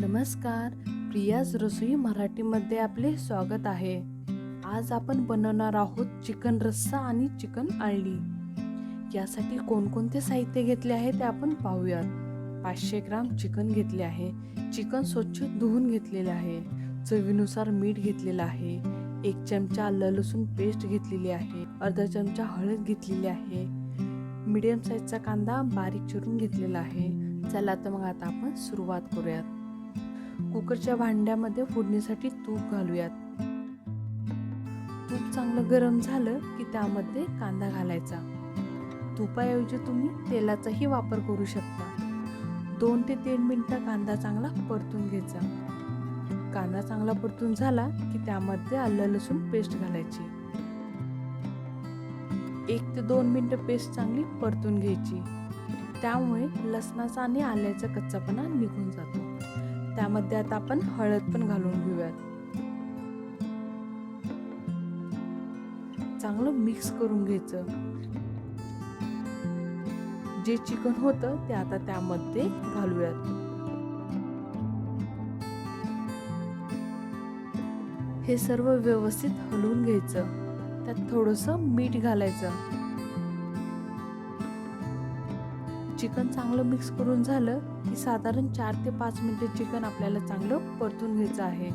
नमस्कार. प्रियाज रसोई मराठीमध्ये आपले स्वागत आहे. आज आपण बनवणार आहोत चिकन रस्सा आणि चिकन आळली. यासाठी कोणकोणते साहित्य घेतले आहे ते आपण पाहूयात. पाचशे ग्राम चिकन घेतले आहे. चिकन स्वच्छ धुवून घेतलेले आहे. चवीनुसार मीठ घेतलेलं आहे. एक चमचा आलं लसूण पेस्ट घेतलेली आहे. अर्धा चमचा हळद घेतलेली आहे. मीडियम साईजचा कांदा बारीक चिरून घेतलेला आहे. चला तर मग आता आपण सुरुवात करूयात. कुकरच्या भांड्यामध्ये फोडणीसाठी तूप घालूयात. तूप चांगलं गरम झालं की त्यामध्ये कांदा घालायचा. तुपाऐवजी तुम्ही तेलाचाही वापर करू शकता. दोन ते तीन मिनटं कांदा चांगला परतून घ्यायचा. कांदा चांगला परतून झाला की त्यामध्ये आलं लसूण पेस्ट घालायची. एक ते दोन मिनटं पेस्ट चांगली परतून घ्यायची. त्यामुळे लसणाचा आणि आल्याचा कच्चापणा निघून जातो. त्यामध्ये आता आपण हळद पण घालून घेऊयात. चांगलं मिक्स करून घ्यायचं. जे चिकन होतं ते आता त्यामध्ये घालूयात. हे सर्व व्यवस्थित हलवून घ्यायचं. त्यात थोडस मीठ घालायचं. चिकन चांगलं मिक्स करून झालं की साधारण चार ते पाच मिनिटे चिकन आपल्याला चांगलं परतून घ्यायचं आहे.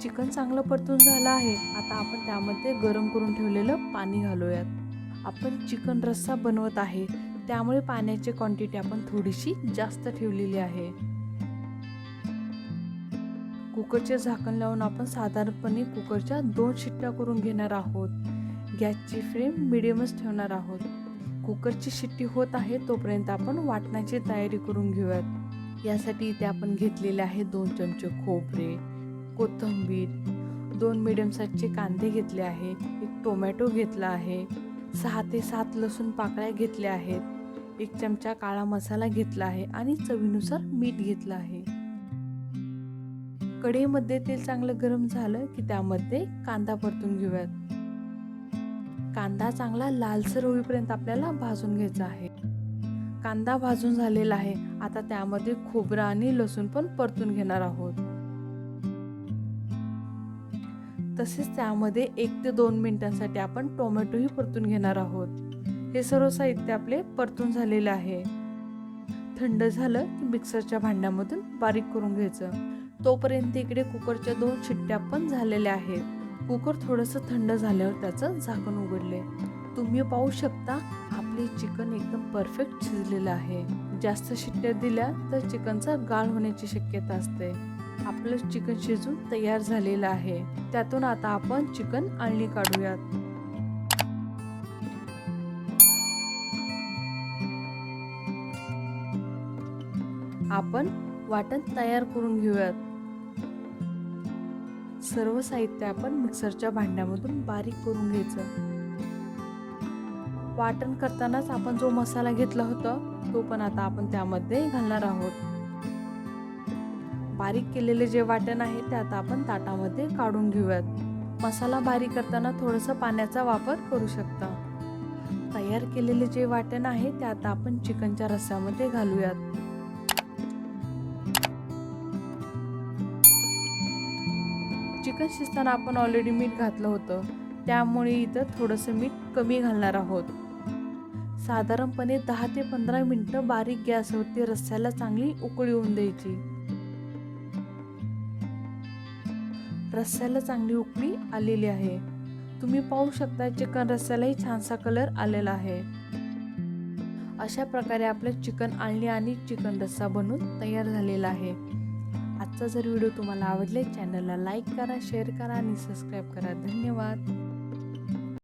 चिकन चांगलं परतून झालं आहे. आता आपण त्यामध्ये गरम करून ठेवलेलं पाणी घालूयात. आपण चिकन रस्सा बनवत आहे. त्यामुळे पाण्याची क्वांटिटी आपण थोडीशी जास्त ठेवलेली आहे. कुकरचे झाकण लावून आपण साधारणपणे कुकरच्या दोन शिट्ट्या करून घेणार आहोत. गॅसची फ्लेम मिडियमच ठेवणार आहोत. कुकरची शिट्टी होत आहे तोपर्यंत आपण वाटण्याची तयारी करून घेऊयात. यासाठी इथे आपण घेतलेले आहे दोन चमचे खोबरे कोथिंबीर दोन मिडियम साईजचे कांदे घेतले आहे एक टोमॅटो घेतला आहे सहा ते सात लसूण पाकळ्या घेतल्या आहेत एक चमचा काळा मसाला घेतला आहे आणि चवीनुसार मीठ घेतलं आहे. कढईमध्ये तेल चांगलं गरम झालं की त्यामध्ये कांदा परतून घेऊयात. कांदा चांगला लालसर होईपर्यंत आपल्याला भाजून घ्यायचा आहे. कांदा भाजून झालेला आहे. आता त्यामध्ये खोबरं आणि लसूण पण परतून घेणार आहोत. तसेच त्यामध्ये एक ते दोन मिनिटांसाठी आपण टोमॅटोही परतून घेणार आहोत. हे सर्व साहित्य आपले परतून झालेले आहे. थंड झालं की मिक्सरच्या भांड्यामधून बारीक करून घ्यायचं. तोपर्यंत इकडे कुकरच्या दोन शिट्ट्या पण झालेल्या आहेत. कुकर थोडंसं थंड झाल्यावर त्याचं झाकण उघडले. तुम्ही पाहू शकता आपले चिकन एकदम परफेक्ट शिजलेलं आहे. जास्त शिट्ट्या दिल्या तर चिकनचा गाळ होण्याची शक्यता असते. आपलं चिकन शिजून तयार झालेलं आहे. त्यातून आता आपण चिकन आळणी काढूयात. आपण वाटण तयार करून घेऊयात. सर्व साहित्य आपण मिक्सरच्या भांड्यामधून बारीक करून घ्यायचं. वाटण करतानाच आपण जो मसाला घेतला होता तो पण आता आपण त्यामध्ये घालणार आहोत. बारीक केलेले जे वाटण आहे ते आता आपण ताटामध्ये काढून घेऊयात. मसाला बारीक करताना थोडंसं पाण्याचा वापर करू शकता. तयार केलेले जे वाटण आहे ते आता आपण चिकनच्या रस्स्यामध्ये घालूयात. चिकन शिजताना आपण ऑलरेडी मीठ घातलं होतं. त्यामुळे इथं थोडंसं मीठ कमी घालणार आहोत. साधारणपणे दहा ते पंधरा मिनटं बारीक गॅसवरती रस्स्याला चांगली उकळी येऊन द्यायची. रस्स्याला चांगली उकळी आलेली आहे. तुम्ही पाहू शकता चिकन रस्स्यालाही छानसा कलर आलेला आहे. अशा प्रकारे आपलं चिकन आळणी आणि चिकन रस्सा बनून तयार झालेला आहे. आजचा जर व्हिडिओ तुम्हाला आवडले चॅनलला लाईक करा शेअर करा आणि सबस्क्राईब करा. धन्यवाद.